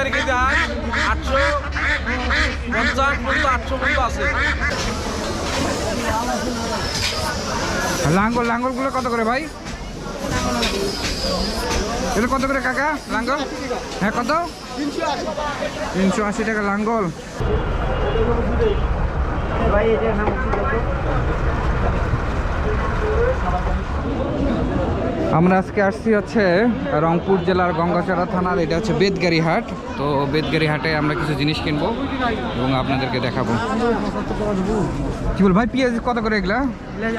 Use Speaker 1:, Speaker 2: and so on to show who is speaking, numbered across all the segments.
Speaker 1: চারি কেজি আট আটশো পঞ্চাশ পর্যন্ত আটশো পর্যন্ত আছে।
Speaker 2: লাঙ্গল, লাঙ্গলগুলো কত করে ভাই? এটা কত করে কাকা, লাঙ্গল? হ্যাঁ কত? তিনশো আশি টাকা লাঙ্গল। আমরা আজকে আসছি হচ্ছে রংপুর জেলার গঙ্গাচড়া থানার এটা হচ্ছে বেদগাড়ি হাট তো বেদগাড়ি হাটে আমরা কিছু জিনিস কিনবো এবং আপনাদেরকে দেখাবো। কি বল ভাই পেঁয়াজ কত করে এগুলা?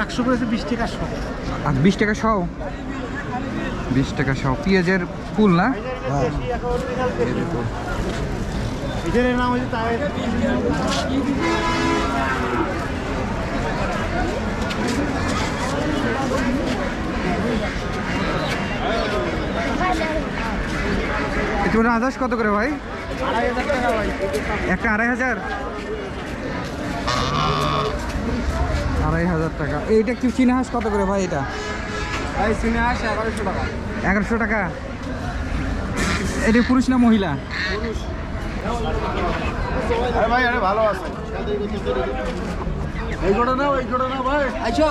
Speaker 3: একশো করেছে বিশ টাকা শো
Speaker 2: আর বিশ টাকা সহ? বিশ টাকা সহ। পেঁয়াজের ফুল না?
Speaker 3: নাম
Speaker 2: তোমার আদার্স কত করে ভাই? একটা আড়াই হাজার? আড়াই হাজার টাকা। এইটা কি চীনা হাঁস কত করে ভাই এটা?
Speaker 3: ভাই এগারোশো টাকা।
Speaker 2: এগারোশো টাকা। এটা পুরুষ না মহিলা?
Speaker 3: ভাই ভালো আছে। এই ভাই। আইছো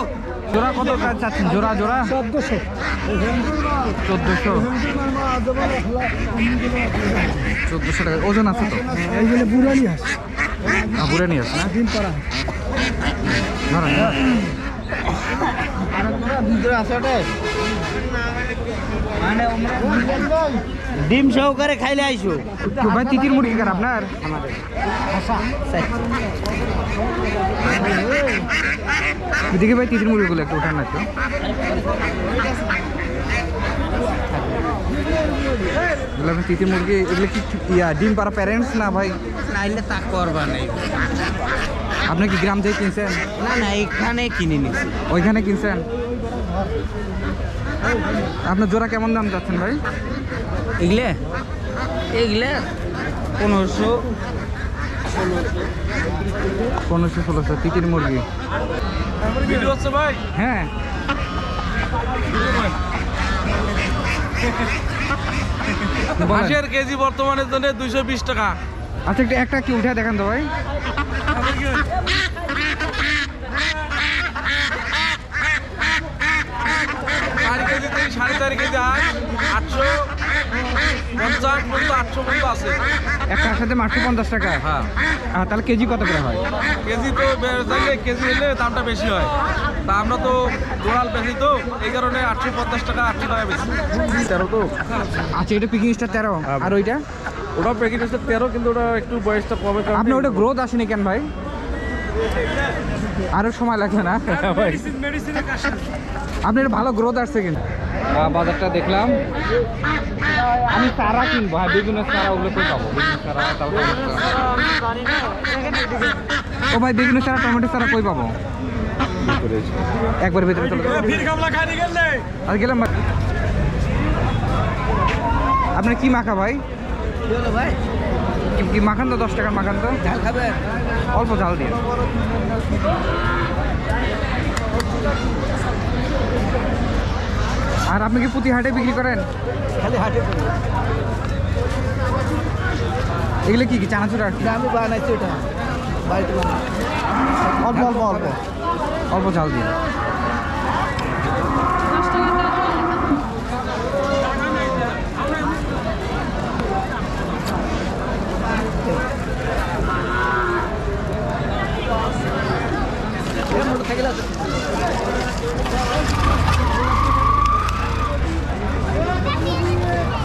Speaker 2: জোড়া কত চাচ্ছেন? জোড়া জোড়া?
Speaker 3: চোদ্দশো।
Speaker 2: চোদ্দোশো। চোদ্দোশো টাকা। ওজন আছে তো?
Speaker 3: এইগুলো বুড়ানি আছে
Speaker 2: না
Speaker 3: দিন করা
Speaker 2: ধরেন।
Speaker 3: ডিম সহকারে খাইলে আইসো।
Speaker 2: তো ভাই তিতির মুরগি কার আপনার? দেখি ভাই তিতির মুরগিগুলো একটু উঠান না এগুলো আপনার তিতির মুরগি এগুলো কি ইয়া ডিম পাড়া প্যারেন্টস না ভাই?
Speaker 4: নাইলে তা করবা নাই।
Speaker 2: আপনি কি গ্রাম থেকে কিনছেন?
Speaker 4: না না এখানে কিনে নিছি।
Speaker 2: ওইখানে কিনছেন? আপনার জোড়া কেমন দাম যাচ্ছেন ভাই?
Speaker 4: এগুলে? এগুলে পনেরোশো।
Speaker 2: পনেরোশো ষোলোশো তিতির মুরগি। হ্যাঁ।
Speaker 1: হাঁসের কেজি বর্তমানে জন্য দুইশো বিশ টাকা।
Speaker 2: আচ্ছা একটা একটা কি উঠে দেখান তো ভাই।
Speaker 1: সাড়ে চারি কেজি আটশো পঞ্চাশ পর্যন্ত আটশো পর্যন্ত আছে।
Speaker 2: একটার সাথে পঞ্চাশ টাকা।
Speaker 1: হ্যাঁ।
Speaker 2: তাহলে কেজি কত করে হয়?
Speaker 1: কেজি তো বে- কেজি হলে দামটা বেশি হয়। তা আমরা তো বেশি তো এই কারণে আটশো পঞ্চাশ টাকা আটশো টাকা বেশি। তেরো তো?
Speaker 2: আচ্ছা এটা পিকিং স্টার তেরো। আর ওইটা?
Speaker 1: ওটা প্যাকেট হচ্ছে তেরো কিন্তু ওটা একটু বয়সটা কমে
Speaker 2: আপনার ওটা গ্রোথ আসেনি কেন ভাই? আরও সময় লাগবে না? আপনার ভালো গ্রোথ আসছে কিন্তু। বাজারটা দেখলাম। আমি চারা কিনবো হ্যাঁ বেগুনের চারা ওগুলো কই পাবো। ও ভাই বেগুনের চারা টমেটো চারা কই পাবো? একবার ভিতরে চলে আর গেলাম। আপনার কি মাখা ভাই?
Speaker 4: ভাই?
Speaker 2: কি- কি মাখান তো? দশ টাকার মাখান তো?
Speaker 4: ঝাল খাবে?
Speaker 2: অল্প ঝাল দিয়ে। আর আপনি কি প্রতি হাটে বিক্রি করেন?
Speaker 4: খালি হাটে
Speaker 2: এগুলো কি কি চানাচুর আর কি?
Speaker 4: আমি বানাইছি ওটা বাড়িতে
Speaker 2: অল্প অল্প অল্প। অল্প ঝাল দিয়ে।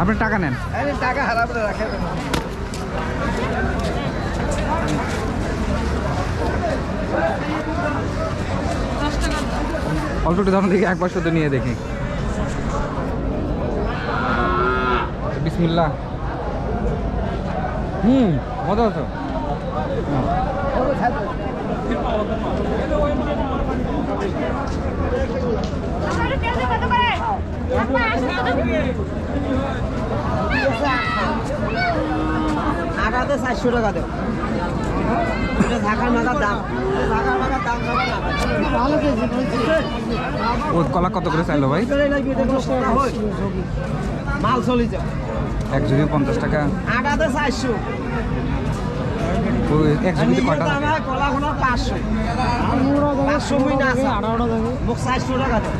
Speaker 2: আপনি টাকা নেন।
Speaker 4: টাকা হারাবে না রাখে
Speaker 2: অল্প একটু ধরুন দেখি একবার শুধু নিয়ে দেখি। বিসমিল্লা হুম মজা হতো।
Speaker 4: আগাতে চারশো টাকা দেব
Speaker 3: এটা ঢাকার মাথার দাম। ঢাকার মাথার দাম ভালো
Speaker 2: ও কলা কত করে চাইলো ভাই?
Speaker 3: মাল চলি যা
Speaker 2: এক ঝুড়ি পঞ্চাশ টাকা।
Speaker 3: আটাতে চারশো।
Speaker 2: এক ঝুড়িতে কয়টা
Speaker 3: কলা পাঁচশো। পাঁচশো মুই না আছে মোক চারশো টাকা দেয়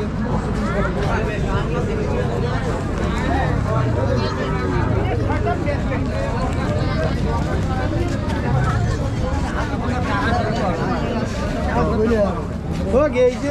Speaker 3: ও গেইছে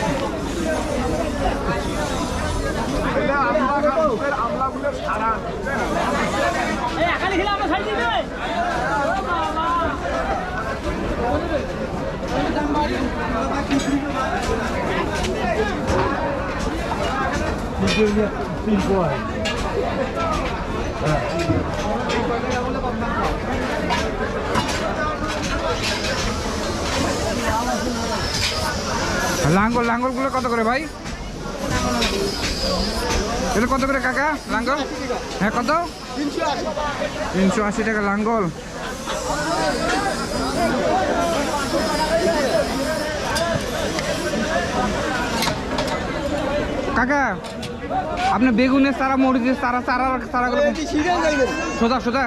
Speaker 2: লাঙ্গল, লাঙ্গলগুলো কত করে ভাই? এটা কত করে কাকা, লাঙ্গল? হ্যাঁ কত? তিনশো আশি টাকা লাঙ্গল। কাকা আপনি বেগুনের সারা মরিচের সারা সারা চারাগুলো সোজা সোজা।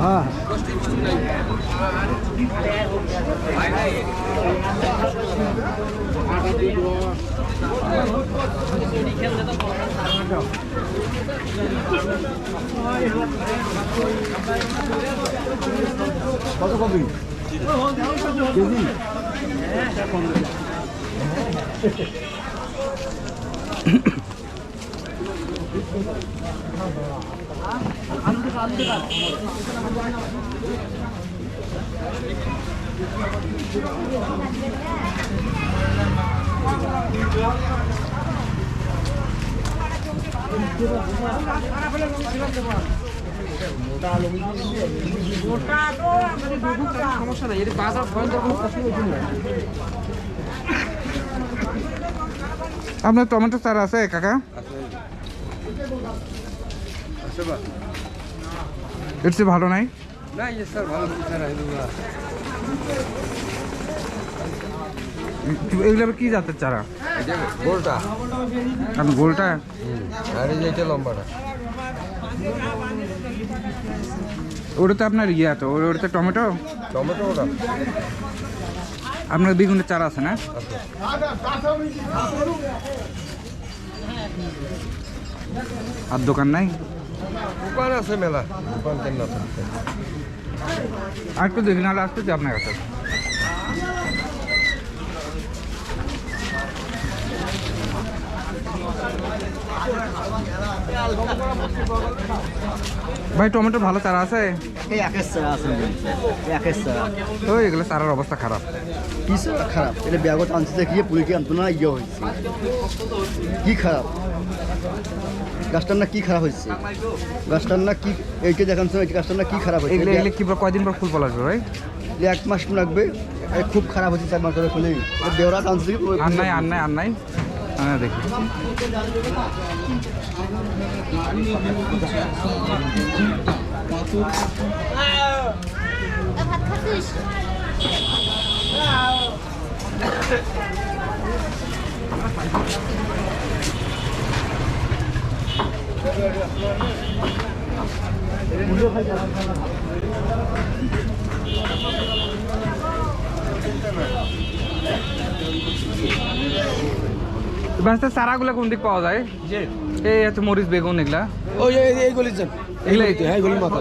Speaker 2: হ্যাঁ। কত কপি? কেজি হ্যাঁ আপনার টমেটো চারা আছে কাকা? এর চেয়ে ভালো নাই? এগুলো। কি জাতের চারা?
Speaker 5: গোলটা।
Speaker 2: কারণ গোলটা?
Speaker 5: আর এই যে এটা লম্বাটা।
Speaker 2: ওটাতে আপনার ইয়ে আছে ওর- ওটাতে টমেটো?
Speaker 5: টমেটো ওটা।
Speaker 2: আপনার বেগুনের চারা আছে না? আর দোকান নাই?
Speaker 5: দোকান আছে মেলা দোকান কেন না থাকতে
Speaker 2: আর একটু দেখি নাহলে আসতেছি আপনার কাছে। ভাই টমেটো ভালো চারা আছে? তো এগুলো চারার অবস্থা খারাপ।
Speaker 3: কি খারাপ? এটা ব্যাগত আনতে গিয়ে পুলিকে আনতো না ইয়ে হয়েছে। কি খারাপ? গাছটার না কি খারাপ হয়েছে? গাছটার না কি এইটা দেখান সময় গাছটার না কি খারাপ হয়েছে?
Speaker 2: এগুলো কি কয়দিন পর ফুল ফল আসবে ভাই?
Speaker 3: এক মাস লাগবে খুব খারাপ হয়েছে চার মাস ধরে ফুলে দেওরা থেকে
Speaker 2: আর নাই আর নাই আর নাই। হ্যাঁ দেখি।
Speaker 6: ভাত
Speaker 2: বাস্তা চারাগুলো কোন দিক পাওয়া যায়? এই হচ্ছে মরিচ বেগুন এগুলা।
Speaker 5: ওই এইগুলি যান
Speaker 2: এগুলা
Speaker 5: হ্যাঁ এইগুলি মাথা।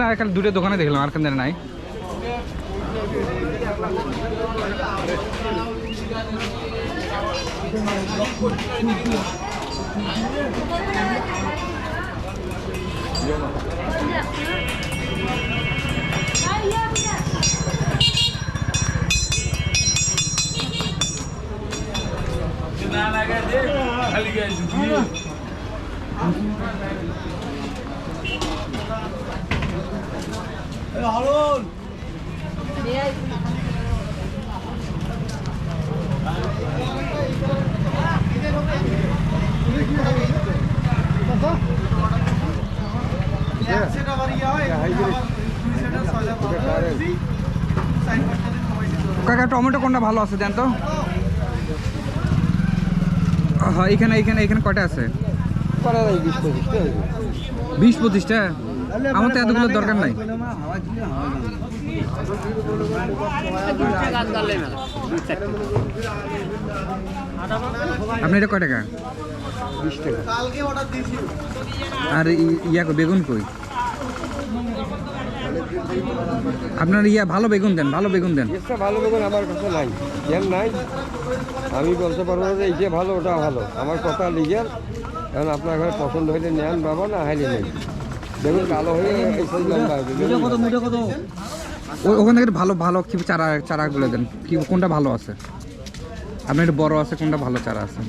Speaker 2: না এখানে দুটো দোকানে দেখলাম আর কেন্দ্রে নাই। Harun. Ne কাকা টমেটো কোনটা ভালো আছে দেন তো হ্যাঁ এখানে এখানে এখানে কটা আছে?
Speaker 5: বিশ পঁচিশটা?
Speaker 2: আমার তো এতগুলো দরকার নাই। আপনি এটা কয় টাকা? আর ইয়া বেগুন কই? আপনার ইয়া ভালো বেগুন দেন ভালো বেগুন দেন।
Speaker 5: ভালো বেগুন আমার কাছে নাই। জ্ঞান নাই। আমি বলতে পারব না যে এই যে ভালো ওটা ভালো। আমার কথা লিগেল কারণ আপনার ঘরে পছন্দ হইলে নেন বাবা না হাইলে নেই। বেগুন কালো হয়ে
Speaker 2: ওখান থেকে ভালো ভালো কি চারা চারাগুলো দেন। কি কোনটা ভালো আছে? আপনার একটু বড় আছে কোনটা ভালো চারা আছে?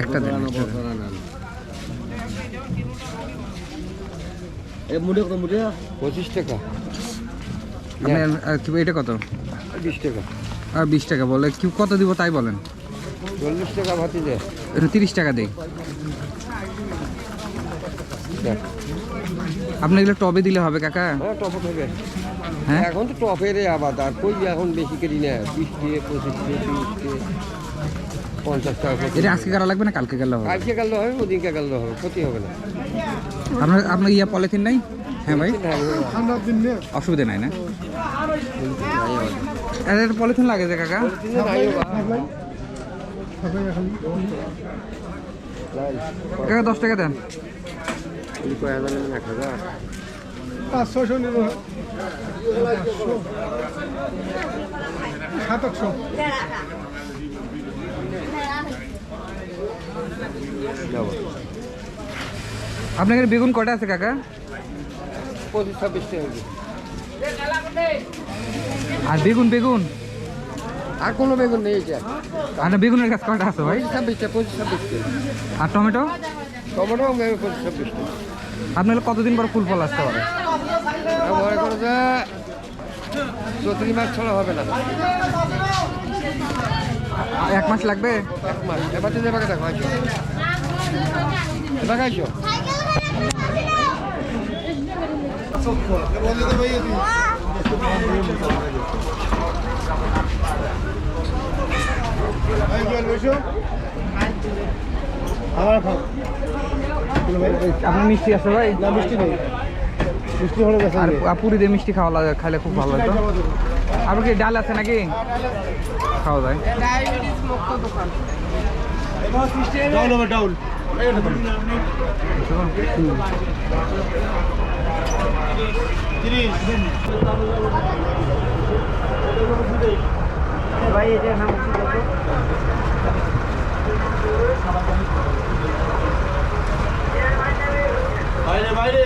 Speaker 2: একটা দেন একটা
Speaker 3: এ মুড়ে কত মুড়ে?
Speaker 5: পঁচিশ টাকা।
Speaker 2: এটা কত?
Speaker 5: বিশ টাকা।
Speaker 2: আর বিশ টাকা বলে কি কত দিব তাই বলেন?
Speaker 5: চল্লিশ টাকা ভাতি দেয়
Speaker 2: এটা তিরিশ টাকা দেই।
Speaker 5: দেখ।
Speaker 2: আপনি এগুলো টবে দিলে হবে কাকা।
Speaker 5: হ্যাঁ টপ থেকে
Speaker 2: হ্যাঁ?
Speaker 5: এখন তো টপের আবাদ আর কই এখন বেশি করি না বিশ দিয়ে পঁচিশ দিয়ে তিরিশ দিয়ে। পঞ্চাশ টাকা করে।
Speaker 2: এটা আজকে কারা লাগবে না কালকে গেলে হবে?
Speaker 5: আজকে গেলে হবে ওদিনকে গেলে হবে ক্ষতি হবে না।
Speaker 2: আপনার আপনার ইয়া পলিথিন নাই? হ্যাঁ ভাই। অসুবিধা নাই না? পলিথিন লাগে যে কাকা? কাকা দশ টাকা দেন।
Speaker 4: সাতশো
Speaker 2: আপনার এখানে বেগুন কটা আছে কাকা?
Speaker 5: পঁচিশ ছাব্বিশ টাকা হবে।
Speaker 2: আর বেগুন বেগুন?
Speaker 5: আর কোনো বেগুন নেই
Speaker 2: আর বেগুনের গাছ কটা আছে ভাই?
Speaker 5: পঁচিশ ছাব্বিশ টাকা পঁচিশ ছাব্বিশ টাকা
Speaker 2: আর টমেটো?
Speaker 5: টমেটো পঁচিশ ছাব্বিশ টাকা।
Speaker 2: আপনার কতদিন পর ফুল ফল আসতে পারে
Speaker 5: মনে করো যে চৌত্রিশ মাস ছাড়া হবে না।
Speaker 2: এক মাস লাগবে?
Speaker 5: এক মাস। এবার দেখো
Speaker 3: খাও
Speaker 2: আপনার মিষ্টি আছে ভাই?
Speaker 3: না মিষ্টি নেই। মিষ্টি হলে গেছে
Speaker 2: আর আর পুরি দিয়ে মিষ্টি খাওয়া লাগে খাইলে খুব ভালো হতো আপনার কি ডাল আছে নাকি? খাওয়া যায়।
Speaker 3: ডাউল হবে ডাউল।
Speaker 4: ভাই এটা নাম বাইরে